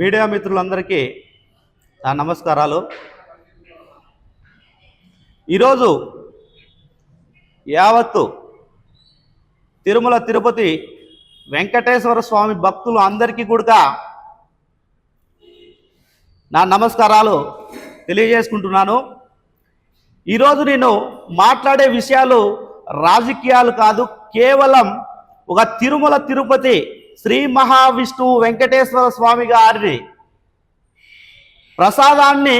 Media మిత్రులందరికీ నమస్కారాలు. ఈరోజు యావత్తు తిరుమల తిరుపతి వెంకటేశ్వర స్వామి భక్తులు అందరికీ కూడా నా నమస్కారాలు తెలియజేసుకుంటున్నాను. ఈరోజు నేను మాట్లాడే విషయాలు రాజకీయాలు కాదు కేవలం ఒక తిరుమల తిరుపతి శ్రీ మహావిష్ణువు వెంకటేశ్వర స్వామి గారిని ప్రసాదాన్ని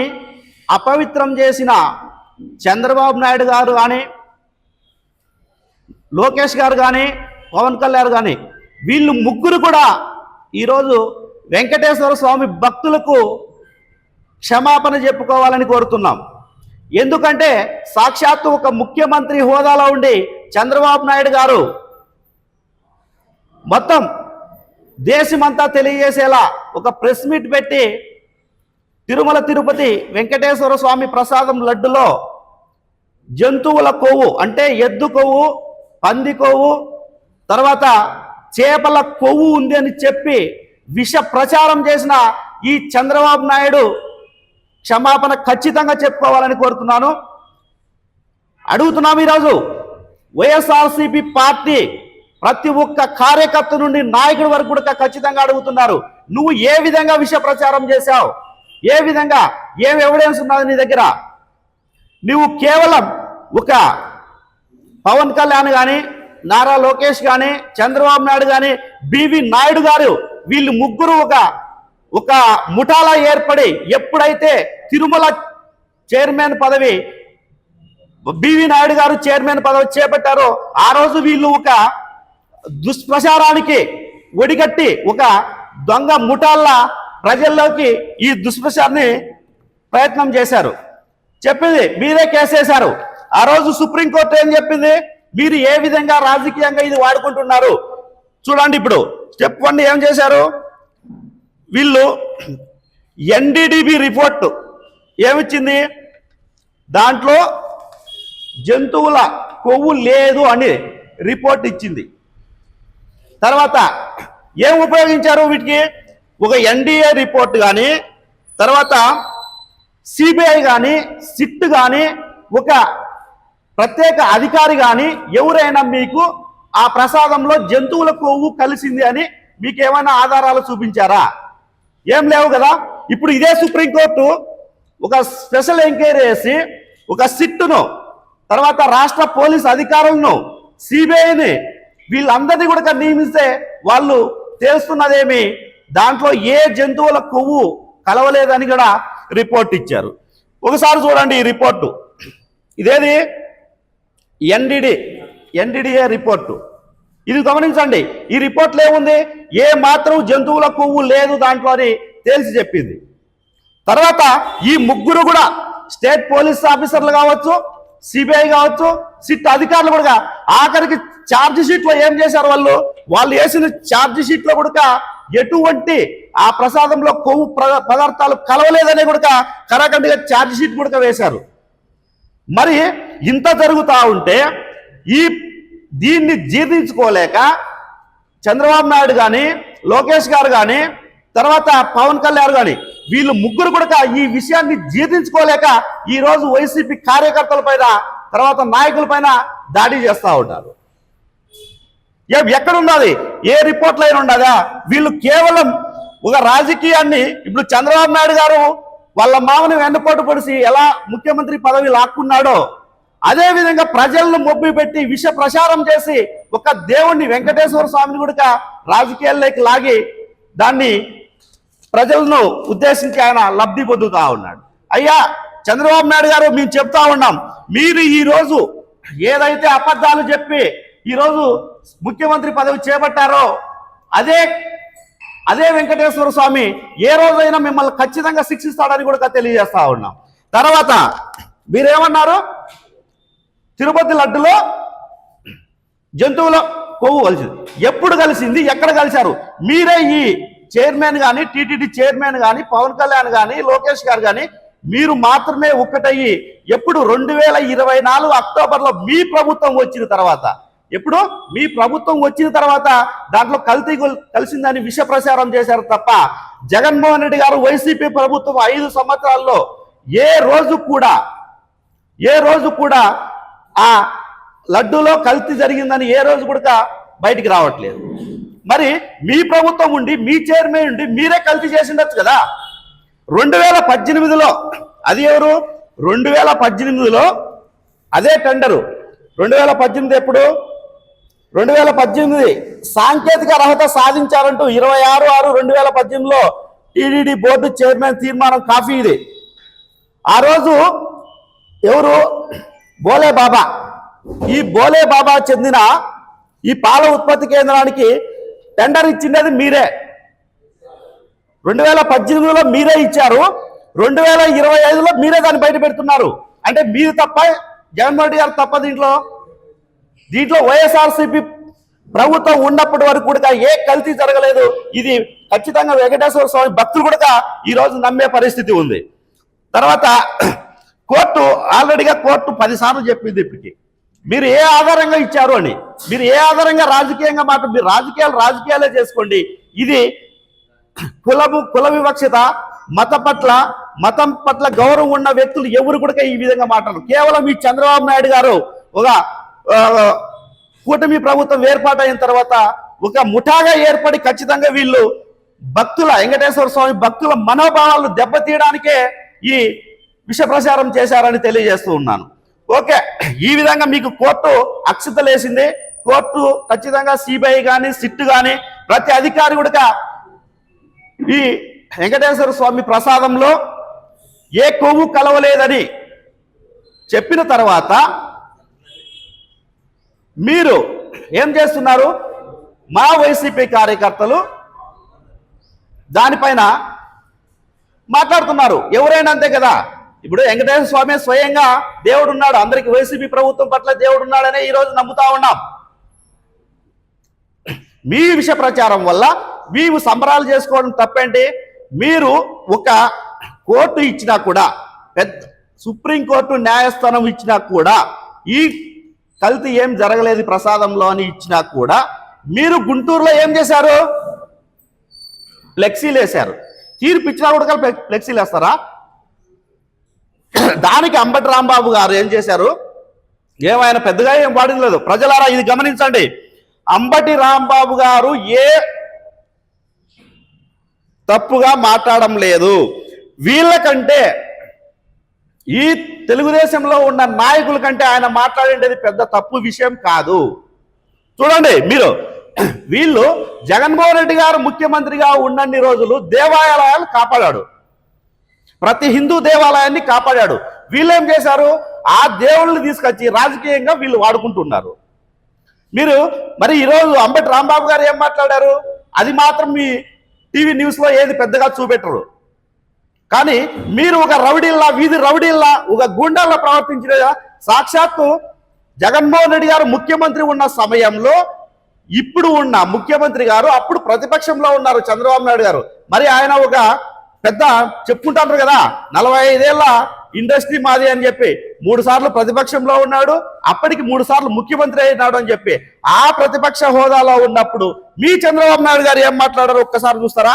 అపవిత్రం చేసిన చంద్రబాబు నాయుడు గారు కానీ లోకేష్ గారు కానీ పవన్ కళ్యాణ్ కానీ వీళ్ళు ముగ్గురు కూడా ఈరోజు వెంకటేశ్వర స్వామి భక్తులకు క్షమాపణ చెప్పుకోవాలని కోరుతున్నాం. ఎందుకంటే సాక్షాత్తు ఒక ముఖ్యమంత్రి హోదాలో ఉండి చంద్రబాబు నాయుడు గారు మొత్తం దేశమంతా తెలియజేసేలా ఒక ప్రెస్ మీట్ పెట్టి తిరుమల తిరుపతి వెంకటేశ్వర స్వామి ప్రసాదం లడ్డులో జంతువుల కొవ్వు అంటే ఎద్దు కొవ్వు పంది కొవ్వు తర్వాత చేపల కొవ్వు ఉంది అని చెప్పి విష ప్రచారం చేసిన ఈ చంద్రబాబు నాయుడు క్షమాపణ ఖచ్చితంగా చెప్పుకోవాలని కోరుతున్నాను. అడుగుతున్నాం ఈరోజు వైఎస్ఆర్సీపీ పార్టీ ప్రతి ఒక్క కార్యకర్త నుండి నాయకుడి వరకు కూడా ఖచ్చితంగా అడుగుతున్నారు. నువ్వు ఏ విధంగా విషయ ప్రచారం చేశావు? ఏ విధంగా? ఏం ఎవిడెన్స్ ఉన్నది నీ దగ్గర? నువ్వు కేవలం ఒక పవన్ కళ్యాణ్ కానీ నారా లోకేష్ కానీ చంద్రబాబు నాయుడు కానీ బివి నాయుడు గారు వీళ్ళు ముగ్గురు ఒక ఒక ముఠాలా ఏర్పడి ఎప్పుడైతే తిరుమల చైర్మన్ పదవి B V Naidu garu chairman పదవి చేపట్టారో ఆ రోజు వీళ్ళు ఒక దుష్ప్రచారానికి ఒడిగట్టి ఒక దొంగ ముఠాల్లా ప్రజల్లోకి ఈ దుష్ప్రచారాన్ని ప్రయత్నం చేశారు. చెప్పింది మీరే కేసేశారు ఆ రోజు సుప్రీంకోర్టు ఏం చెప్పింది? మీరు ఏ విధంగా రాజకీయంగా ఇది వాడుకుంటున్నారు? చూడండి ఇప్పుడు స్టెప్ వన్ ఏం చేశారు? వీళ్ళు ఎన్డీడీబీ రిపోర్ట్ ఏమిచ్చింది? దాంట్లో జంతువుల కొవ్వు లేదు అని రిపోర్ట్ ఇచ్చింది. తర్వాత ఏం ఉపయోగించారు వీటికి? ఒక ఎన్డీఏ రిపోర్ట్ కానీ తర్వాత సిబిఐ కానీ సిట్ కానీ ఒక ప్రత్యేక అధికారి కానీ ఎవరైనా మీకు ఆ ప్రసాదంలో జంతువుల కొవ్వు కలిసింది అని మీకు ఏమైనా ఆధారాలు చూపించారా? ఏం లేవు కదా? ఇప్పుడు ఇదే సుప్రీంకోర్టు ఒక స్పెషల్ ఎంక్వైరీ చేసి ఒక సిట్టును తర్వాత రాష్ట్ర పోలీస్ అధికారులను సిబిఐని వీళ్ళందరినీ కూడా నియమిస్తే వాళ్ళు తెలుస్తున్నదేమి? దాంట్లో ఏ జంతువుల కొవ్వు కలవలేదని కూడా రిపోర్ట్ ఇచ్చారు. ఒకసారి చూడండి ఈ రిపోర్టు. ఇదేది? N D D. N D D A report. ఇది గమనించండి. ఈ రిపోర్ట్లో ఏముంది? ఏ మాత్రం జంతువుల కొవ్వు లేదు దాంట్లో అని తేల్చి చెప్పింది. తర్వాత ఈ ముగ్గురు కూడా స్టేట్ పోలీస్ ఆఫీసర్లు కావచ్చు సిబిఐ కావచ్చు సిట్ అధికారులు కూడా ఆఖరికి ఛార్జ్ షీట్లో ఏం చేశారు వాళ్ళు? వాళ్ళు వేసిన ఛార్జ్ షీట్లో కూడా ఎటువంటి ఆ ప్రసాదంలో కొవ్వు ప్ర- పదార్థాలు కలవలేదనే కూడా కరాఖండిగా ఛార్జ్ షీట్ కూడా వేశారు. మరి ఇంత జరుగుతా ఉంటే ఈ దీన్ని జీర్ణించుకోలేక చంద్రబాబు నాయుడు కానీ లోకేష్ గారు కానీ తర్వాత పవన్ కళ్యాణ్ కానీ వీళ్ళు ముగ్గురు కూడా ఈ విషయాన్ని జీర్ణించుకోలేక ఈ రోజు వైసీపీ కార్యకర్తల పైన తర్వాత నాయకుల పైన దాడి చేస్తూ ఉంటారు ఏ- ఎక్కడున్నది ఏ రిపోర్ట్లో అయినా ఉండదా వీళ్ళు కేవలం ఒక రాజకీయాన్ని ఇప్పుడు చంద్రబాబు నాయుడు గారు వాళ్ళ మామని వెన్నుపోటు పొడిసి ఎలా ముఖ్యమంత్రి పదవి లాక్కున్నాడో అదేవిధంగా ప్రజలను మొబ్బి పెట్టి విష ప్రచారం చేసి ఒక దేవుణ్ణి వెంకటేశ్వర స్వామిని కూడా రాజకీయాల్లోకి లాగి దాన్ని ప్రజలను ఉద్దేశించి ఆయన లబ్ధి పొందుతా ఉన్నాడు. అయ్యా చంద్రబాబు నాయుడు గారు మేము చెప్తా ఉన్నాం మీరు ఈరోజు ఏదైతే అబద్ధాలు చెప్పి ఈరోజు ముఖ్యమంత్రి పదవి చేపట్టారో అదే అదే వెంకటేశ్వర స్వామి ఏ రోజైనా మిమ్మల్ని ఖచ్చితంగా శిక్షిస్తాడని కూడా తెలియజేస్తా ఉన్నాం. తర్వాత మీరేమన్నారు? తిరుపతి లడ్డులో జంతువుల కొవ్వు కలిసింది. ఎప్పుడు కలిసింది? ఎక్కడ కలిశారు? మీరే ఈ చైర్మన్ కానీ టీటీడీ చైర్మన్ కానీ పవన్ కళ్యాణ్ కానీ లోకేష్ గారు కానీ మీరు మాత్రమే ఒక్కటయ్యి. ఎప్పుడు రెండు వేల ఇరవై నాలుగు అక్టోబర్లో మీ ప్రభుత్వం వచ్చిన తర్వాత ఎప్పుడు మీ ప్రభుత్వం వచ్చిన తర్వాత దాంట్లో కల్తీ కలిసిందని విష ప్రచారం చేశారు తప్ప జగన్మోహన్ రెడ్డి గారు వైసీపీ ప్రభుత్వం ఐదు సంవత్సరాల్లో ఏ రోజు కూడా ఏ రోజు కూడా ఆ లడ్డూలో కల్తీ జరిగిందని ఏ రోజు కూడా బయటికి రావట్లేదు. మరి మీ ప్రభుత్వం ఉండి మీ చైర్మన్ ఉండి మీరే కల్తీ చేసిండొచ్చు కదా. రెండు వేల పద్దెనిమిదిలో అది ఎవరు? రెండు వేల పద్దెనిమిదిలో అదే టెండరు. రెండు వేల పద్దెనిమిది ఎప్పుడు? రెండు వేల పద్దెనిమిది సాంకేతిక అర్హత సాధించారంటూ ఇరవై ఆరు ఆరు రెండు వేల పద్దెనిమిదిలో T D D board chairman తీర్మానం కాఫీ ఇది. ఆ రోజు ఎవరు? బోలే బాబా. ఈ బోలే బాబా చెందిన ఈ పాల ఉత్పత్తి కేంద్రానికి టెండర్ ఇచ్చిండేది మీరే. రెండు వేల పద్దెనిమిదిలో మీరే ఇచ్చారు. రెండు వేల ఇరవై ఐదులో మీరే దాన్ని బయట పెడుతున్నారు. అంటే మీరు తప్ప జగన్మోహన్ రెడ్డి గారు తప్ప దీంట్లో దీంట్లో వైఎస్ఆర్సీపీ ప్రభుత్వం ఉన్నప్పటి వరకు కూడా ఏ కల్తీ జరగలేదు. ఇది ఖచ్చితంగా వెంకటేశ్వర స్వామి భక్తులు కూడా ఈ రోజు నమ్మే పరిస్థితి ఉంది. తర్వాత కోర్టు ఆల్రెడీగా కోర్టు పదిసార్లు చెప్పింది ఇప్పటికి. మీరు ఏ ఆధారంగా ఇచ్చారు అని. మీరు ఏ ఆధారంగా రాజకీయంగా మాట మీరు రాజకీయాలు రాజకీయాలే చేసుకోండి. ఇది కులము కుల వివక్షత మత పట్ల మతం పట్ల గౌరవం ఉన్న వ్యక్తులు ఎవరు కూడా ఈ విధంగా మాట్లాడరు. కేవలం ఈ చంద్రబాబు నాయుడు గారు ఒక కూటమి ప్రభుత్వం ఏర్పాటైన తర్వాత ఒక ముఠాగా ఏర్పడి ఖచ్చితంగా వీళ్ళు భక్తుల వెంకటేశ్వర స్వామి భక్తుల మనోభావాలను దెబ్బతీయడానికే ఈ విష ప్రచారం చేశారని తెలియజేస్తూ ఉన్నాను. ఓకే ఈ విధంగా మీకు కోర్టు అక్షతలేసింది. కోర్టు ఖచ్చితంగా సిబిఐ కానీ సిట్ కానీ ప్రతి అధికారి కూడా ఈ వెంకటేశ్వర స్వామి ప్రసాదంలో ఏ కొవ్వు కలవలేదని చెప్పిన తర్వాత మీరు ఏం చేస్తున్నారు? మా వైసీపీ కార్యకర్తలు దానిపైన మాట్లాడుతున్నారు. ఎవరైనా అంతే కదా? ఇప్పుడు వెంకటేశ్వర స్వామి స్వయంగా దేవుడు ఉన్నాడు అందరికి వైసీపీ ప్రభుత్వం పట్ల దేవుడు ఉన్నాడనే ఈ రోజు నమ్ముతా ఉన్నాం. మీ విష ప్రచారం వల్ల మేము సంబరాలు చేసుకోవడం తప్పేంటి? మీరు ఒక కోర్టు ఇచ్చినా కూడా పెద్ద సుప్రీంకోర్టు న్యాయస్థానం ఇచ్చినా కూడా ఈ కల్తీ ఏం జరగలేదు ప్రసాదంలో అని ఇచ్చినా కూడా మీరు గుంటూరులో ఏం చేశారు? ఫ్లెక్సీలు వేశారు. తీర్పు ఇచ్చినా కూడా ఫ్లెక్సీలు వేస్తారా? దానికి అంబటి రాంబాబు గారు ఏం చేశారు? ఏమైనా పెద్దగా ఏం వాడింది లేదు ప్రజలారా ఇది గమనించండి. అంబటి రాంబాబు గారు ఏ తప్పుగా మాట్లాడడం లేదు. వీళ్ళకంటే ఈ తెలుగుదేశంలో ఉన్న నాయకుల కంటే ఆయన మాట్లాడేది పెద్ద తప్పు విషయం కాదు. చూడండి మీరు వీళ్ళు జగన్మోహన్ రెడ్డి గారు ముఖ్యమంత్రిగా ఉన్నన్ని రోజులు దేవాలయాలు కాపాడాడు. ప్రతి హిందూ దేవాలయాన్ని కాపాడాడు. వీళ్ళు ఏం చేశారు? ఆ దేవుళ్ళని తీసుకొచ్చి రాజకీయంగా వీళ్ళు వాడుకుంటున్నారు. మీరు మరి ఈరోజు అంబటి రాంబాబు గారు ఏం మాట్లాడారు? అది మాత్రం మీ టీవీ న్యూస్లో ఏది పెద్దగా చూపెట్టరు. కానీ మీరు ఒక రౌడీల్లా వీధి రౌడీల్లా ఒక గుండాల్లా ప్రవర్తించిన సాక్షాత్తు జగన్మోహన్ రెడ్డి గారు ముఖ్యమంత్రి ఉన్న సమయంలో ఇప్పుడు ఉన్న ముఖ్యమంత్రి గారు అప్పుడు ప్రతిపక్షంలో ఉన్నారు చంద్రబాబు నాయుడు గారు. మరి ఆయన ఒక పెద్ద చెప్పుకుంటారు కదా నలభై ఐదేళ్ళ ఇండస్ట్రీ మాది అని చెప్పి మూడు సార్లు ప్రతిపక్షంలో ఉన్నాడు అప్పటికి మూడు సార్లు ముఖ్యమంత్రి అయినాడు అని చెప్పి ఆ ప్రతిపక్ష హోదాలో ఉన్నప్పుడు మీ చంద్రబాబు నాయుడు గారు ఏం మాట్లాడారు? ఒక్కసారి చూస్తారా?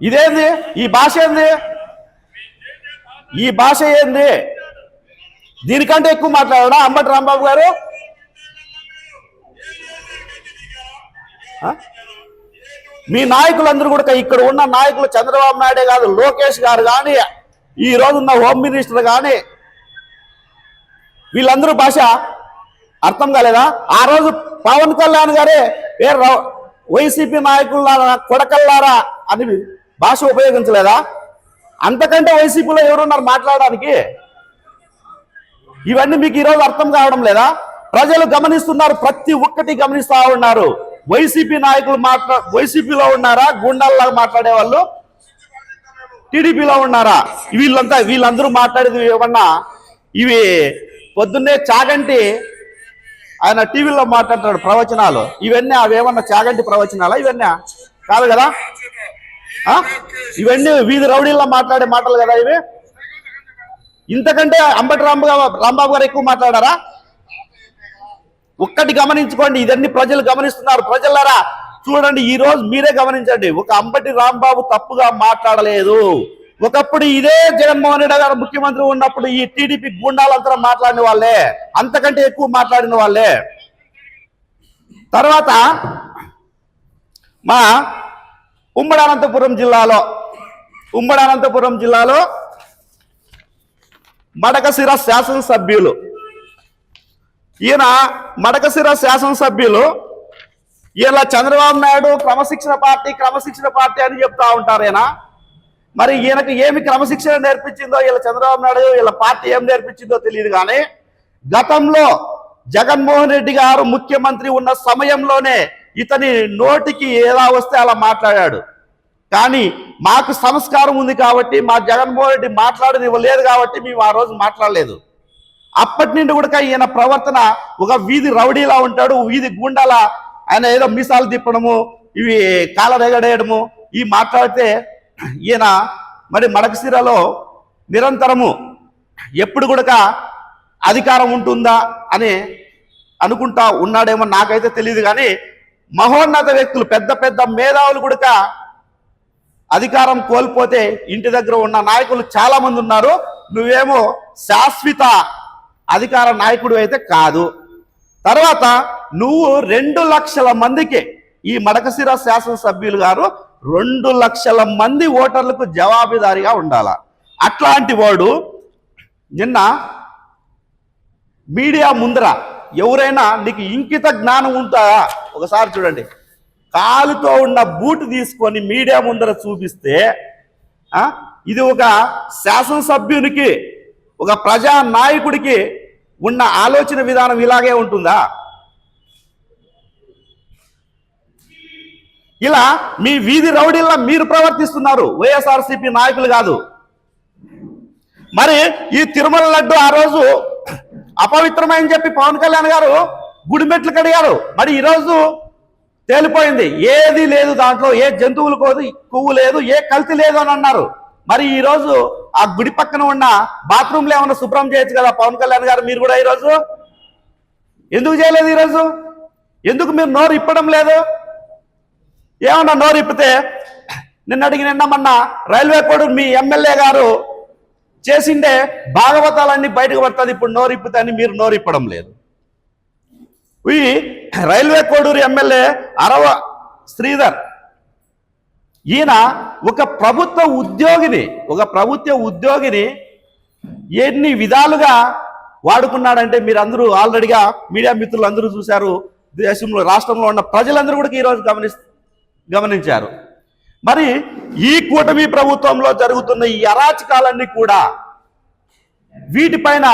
ఇదేంది? ఈ భాష ఏంది? ఈ భాష ఏంది? దీనికంటే ఎక్కువ మాట్లాడా అంబటి రాంబాబు గారు? మీ నాయకులందరూ కూడా ఇక్కడ ఉన్న నాయకులు చంద్రబాబు నాయుడే కాదు లోకేష్ గారు కానీ ఈ రోజున్న హోమ్ మినిస్టర్ కానీ వీళ్ళందరూ భాష అర్థం కాలేదా? ఆ రోజు పవన్ కళ్యాణ్ గారే పేరు వైసీపీ నాయకులారా కొడకల్లారా అని భాష ఉపయోగించలేదా? అంతకంటే వైసీపీలో ఎవరున్నారు మాట్లాడడానికి? ఇవన్నీ మీకు ఈరోజు అర్థం కావడం లేదా? ప్రజలు గమనిస్తున్నారు ప్రతి ఒక్కటి గమనిస్తూ ఉన్నారు. వైసీపీ నాయకులు మాట్లా వైసీపీలో ఉన్నారా? గుండాల్లాగా మాట్లాడే వాళ్ళు? టీడీపీలో ఉన్నారా? వీళ్ళంతా వీళ్ళందరూ మాట్లాడేది ఏమన్నా? ఇవి పొద్దున్నే చాగంటి ఆయన టీవీలో మాట్లాడతాడు ప్రవచనాలు. ఇవన్నీ అవేమన్నా చాగంటి ప్రవచనాలా? ఇవన్నీ కాదు కదా? ఇవన్నీ వీధి రౌడీల్లో మాట్లాడే మాటలు కదా ఇవి? ఇంతకంటే అంబటి రాంబు రాంబాబు గారు ఎక్కువ మాట్లాడారా? ఒక్కటి గమనించుకోండి ఇదన్నీ ప్రజలు గమనిస్తున్నారు. ప్రజలారా చూడండి ఈ రోజు మీరే గమనించండి. ఒక అంబటి రాంబాబు తప్పుగా మాట్లాడలేదు. ఒకప్పుడు ఇదే జగన్మోహన్ రెడ్డి గారు ముఖ్యమంత్రి ఉన్నప్పుడు ఈ టీడీపీ గుండాలంతా మాట్లాడిన వాళ్ళే. అంతకంటే ఎక్కువ మాట్లాడిన వాళ్ళే. తర్వాత మా ఉమ్మడి అనంతపురం జిల్లాలో ఉమ్మడి అనంతపురం జిల్లాలో మడకశిర శాసనసభ్యులు. ఈయన మడకశిర శాసనసభ్యులు. ఇలా చంద్రబాబు నాయుడు క్రమశిక్షణ పార్టీ క్రమశిక్షణ పార్టీ అని చెప్తా ఉంటారు ఈయన. మరి ఈయనకు ఏమి క్రమశిక్షణ నేర్పించిందో ఇలా చంద్రబాబు నాయుడు వీళ్ళ పార్టీ ఏం నేర్పించిందో తెలియదు కానీ గతంలో జగన్మోహన్ రెడ్డి గారు ముఖ్యమంత్రి ఉన్న సమయంలోనే ఇతని నోటికి ఎలా వస్తే అలా మాట్లాడాడు. కానీ మాకు సంస్కారం ఉంది కాబట్టి మా జగన్మోహన్ రెడ్డి మాట్లాడనివ్వలేదు కాబట్టి మేము ఆ రోజు మాట్లాడలేదు. అప్పటి నుండి కూడా ఈయన ప్రవర్తన ఒక వీధి రౌడీలా ఉంటాడు వీధి గుండలా ఆయన ఏదో మీసాలు తిప్పడము ఇవి కాలరెగడేయడము ఈ మాట్లాడితే ఈయన మరి మడకసిరలో నిరంతరము ఎప్పుడు కూడా అధికారం ఉంటుందా అని అనుకుంటా ఉన్నాడేమో నాకైతే తెలియదు కానీ మహోన్నత వ్యక్తులు పెద్ద పెద్ద మేధావులు కూడా అధికారం కోల్పోతే ఇంటి దగ్గర ఉన్న నాయకులు చాలామంది ఉన్నారు. నువ్వేమో శాశ్వత అధికార నాయకుడు అయితే కాదు. తర్వాత నువ్వు రెండు లక్షల మందికి ఈ మడకశిర శాసనసభ్యులు గారు రెండు లక్షల మంది ఓటర్లకు జవాబుదారీగా ఉండాల. అట్లాంటి వాడు నిన్న మీడియా ముందర ఎవరైనా నీకు ఇంకిత జ్ఞానం ఉంటుందా ఒకసారి చూడండి. కాలుతో ఉన్న బూట్ తీసుకొని మీడియా ముందర చూపిస్తే ఇది ఒక శాసనసభ్యునికి ఒక ప్రజా నాయకుడికి ఉన్న ఆలోచన విధానం ఇలాగే ఉంటుందా? ఇలా మీ వీధి రౌడీల్లా మీరు ప్రవర్తిస్తున్నారు. వైఎస్ఆర్సీపీ నాయకులు కాదు. మరి ఈ తిరుమల లడ్డు ఆ రోజు అపవిత్రమని చెప్పి పవన్ కళ్యాణ్ గారు గుడిమెట్లు కడిగారు. మరి ఈరోజు తేలిపోయింది. ఏది లేదు దాంట్లో ఏ జంతువులు కోదు కొవ్వు లేదు ఏ కల్తీ లేదు అని అన్నారు. మరి ఈరోజు ఆ గుడి పక్కన ఉన్న బాత్రూంలో ఏమన్నా శుభ్రం చేయొచ్చు కదా పవన్ కళ్యాణ్ గారు? మీరు కూడా ఈరోజు? ఎందుకు చేయలేదు ఈరోజు? ఎందుకు మీరు నోరు ఇప్పడం లేదు? ఏమన్నా నోరు ఇప్పితే నిన్న అడిగి నిన్న మొన్న రైల్వే కోడు మీ ఎమ్మెల్యే గారు చేసిండే భాగవతాలన్నీ బయటకు పడుతుంది ఇప్పుడు నోరిప్పితే అని మీరు నోరిప్పడం లేదు. ఈ రైల్వే కోడూరు ఎమ్మెల్యే అరవ శ్రీధర్ ఈయన ఒక ప్రభుత్వ ఉద్యోగిని ఒక ప్రభుత్వ ఉద్యోగిని ఎన్ని విధాలుగా వాడుకున్నాడంటే మీరు అందరూ ఆల్రెడీగా మీడియా మిత్రులు అందరూ చూశారు దేశంలో రాష్ట్రంలో ఉన్న ప్రజలందరూ కూడా ఈరోజు గమని గమనించారు. మరి ఈ కూటమి ప్రభుత్వంలో జరుగుతున్న ఈ అరాచకాలన్నీ కూడా వీటిపైన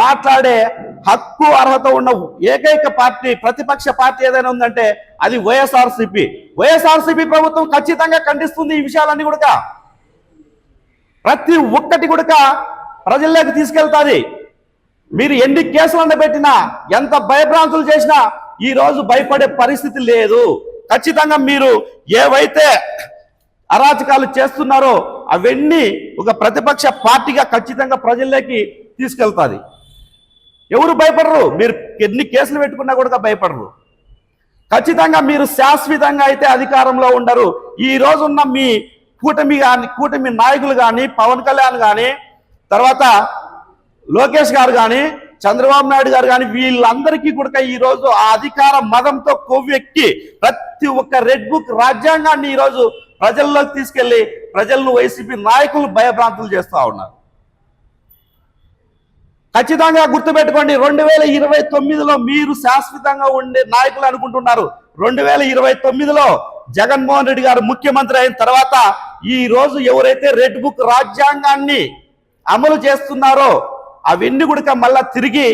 మాట్లాడే హక్కు అర్హత ఉన్న ఏకైక పార్టీ ప్రతిపక్ష పార్టీ ఏదైనా ఉందంటే అది వైఎస్ఆర్సీపీ. వైఎస్ఆర్సీపీ ప్రభుత్వం ఖచ్చితంగా ఖండిస్తుంది ఈ విషయాలన్నీ కూడా. ప్రతి ఒక్కటి కూడా ప్రజల్లోకి తీసుకెళ్తాది. మీరు ఎన్ని కేసులు పెట్టినా ఎంత భయభ్రాంతులు చేసినా ఈ రోజు భయపడే పరిస్థితి లేదు. ఖచ్చితంగా మీరు ఏవైతే అరాచకాలు చేస్తున్నారో అవన్నీ ఒక ప్రతిపక్ష పార్టీగా ఖచ్చితంగా ప్రజల్లోకి తీసుకెళ్తుంది. ఎవరు భయపడరు? మీరు ఎన్ని కేసులు పెట్టుకున్నా కూడా భయపడరు. ఖచ్చితంగా మీరు శాశ్వతంగా అయితే అధికారంలో ఉండరు. ఈ రోజున్న మీ కూటమి కానీ కూటమి నాయకులు కానీ పవన్ కళ్యాణ్ కానీ తర్వాత లోకేష్ గారు కానీ చంద్రబాబు నాయుడు గారు కానీ వీళ్ళందరికీ కూడా ఈరోజు ఆ అధికార మదంతో కొవ్వెక్కి ప్రతి ఒక్క రెడ్ బుక్ రాజ్యాంగాన్ని ఈ రోజు ప్రజల్లోకి తీసుకెళ్ళి ప్రజలను వైసీపీ నాయకులు భయభ్రాంతులు చేస్తా ఉన్నారు. ఖచ్చితంగా గుర్తుపెట్టుకోండి రెండు వేల ఇరవై తొమ్మిదిలో మీరు శాశ్వతంగా ఉండే నాయకులు అనుకుంటున్నారు. రెండు వేల ఇరవై తొమ్మిదిలో జగన్మోహన్ రెడ్డి గారు ముఖ్యమంత్రి అయిన తర్వాత ఈ రోజు ఎవరైతే రెడ్ బుక్ రాజ్యాంగాన్ని అమలు చేస్తున్నారో అవన్నీ కూడా మళ్ళా తిరిగి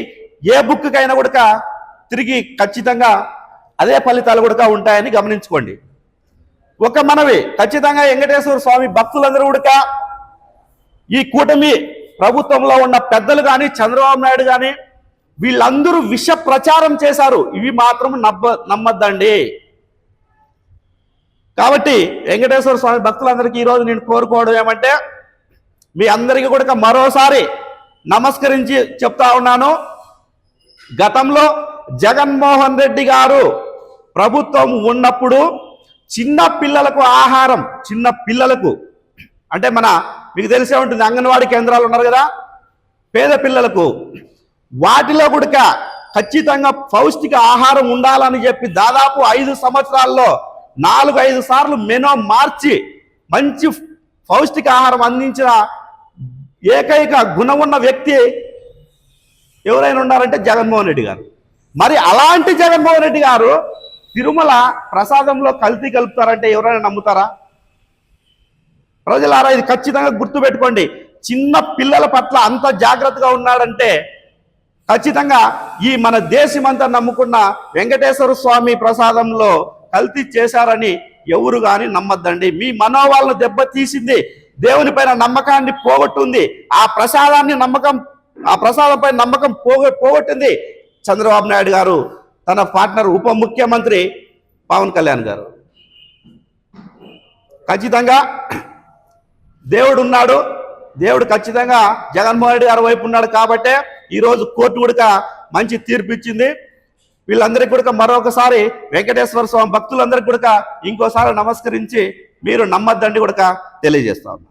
ఏ బుక్కైనా కూడా తిరిగి ఖచ్చితంగా అదే ఫలితాలు కూడా ఉంటాయని గమనించుకోండి. ఒక మనవి ఖచ్చితంగా వెంకటేశ్వర స్వామి భక్తులందరూ కూడా ఈ కూటమి ప్రభుత్వంలో ఉన్న పెద్దలు కానీ చంద్రబాబు నాయుడు కానీ వీళ్ళందరూ విష ప్రచారం చేశారు. ఇవి మాత్రం నమ్మ నమ్మద్దండి. కాబట్టి వెంకటేశ్వర స్వామి భక్తులందరికీ ఈరోజు నేను కోరుకోవడం ఏమంటే మీ అందరికీ కూడా మరోసారి నమస్కరించి చెప్తా ఉన్నాను. గతంలో జగన్మోహన్ రెడ్డి గారు ప్రభుత్వం ఉన్నప్పుడు చిన్న పిల్లలకు ఆహారం చిన్న పిల్లలకు అంటే మన మీకు తెలిసే ఉంటుంది అంగన్వాడీ కేంద్రాలు ఉన్నారు కదా పేద పిల్లలకు వాటిలో కూడా ఖచ్చితంగా పౌష్టిక ఆహారం ఉండాలని చెప్పి దాదాపు ఐదు సంవత్సరాల్లో నాలుగు ఐదు సార్లు మెనో మార్చి మంచి పౌష్టిక ఆహారం అందించిన ఏకైక గుణం ఉన్న వ్యక్తి ఎవరైనా ఉన్నారంటే జగన్మోహన్ రెడ్డి గారు. మరి అలాంటి జగన్మోహన్ రెడ్డి గారు తిరుమల ప్రసాదంలో కల్తీ కలుపుతారంటే ఎవరైనా నమ్ముతారా? ప్రజలారా ఇది ఖచ్చితంగా గుర్తుపెట్టుకోండి చిన్న పిల్లల పట్ల అంత జాగ్రత్తగా ఉన్నాడంటే ఖచ్చితంగా ఈ మన దేశమంతా నమ్ముకున్న వెంకటేశ్వర స్వామి ప్రసాదంలో కల్తీ చేశారని ఎవరు కానీ నమ్మద్దండి. మీ మనోవాళ్ళను దెబ్బతీసింది దేవుని పైన నమ్మకాన్ని పోగొట్టుంది. ఆ ప్రసాదాన్ని నమ్మకం ఆ ప్రసాదం పైన నమ్మకం పోగ పోగొట్టింది చంద్రబాబు నాయుడు గారు తన పార్ట్నర్ ఉప ముఖ్యమంత్రి పవన్ కళ్యాణ్ గారు. ఖచ్చితంగా దేవుడు ఉన్నాడు. దేవుడు ఖచ్చితంగా జగన్మోహన్ రెడ్డి గారి వైపు ఉన్నాడు కాబట్టే ఈరోజు కోర్టు కూడా మంచి తీర్పు ఇచ్చింది. వీళ్ళందరికీ కూడా మరొకసారి వెంకటేశ్వర స్వామి భక్తులందరికీ కూడా ఇంకోసారి నమస్కరించి మీరు నమ్మద్దండి కూడా తెలియజేస్తా ఉన్నా.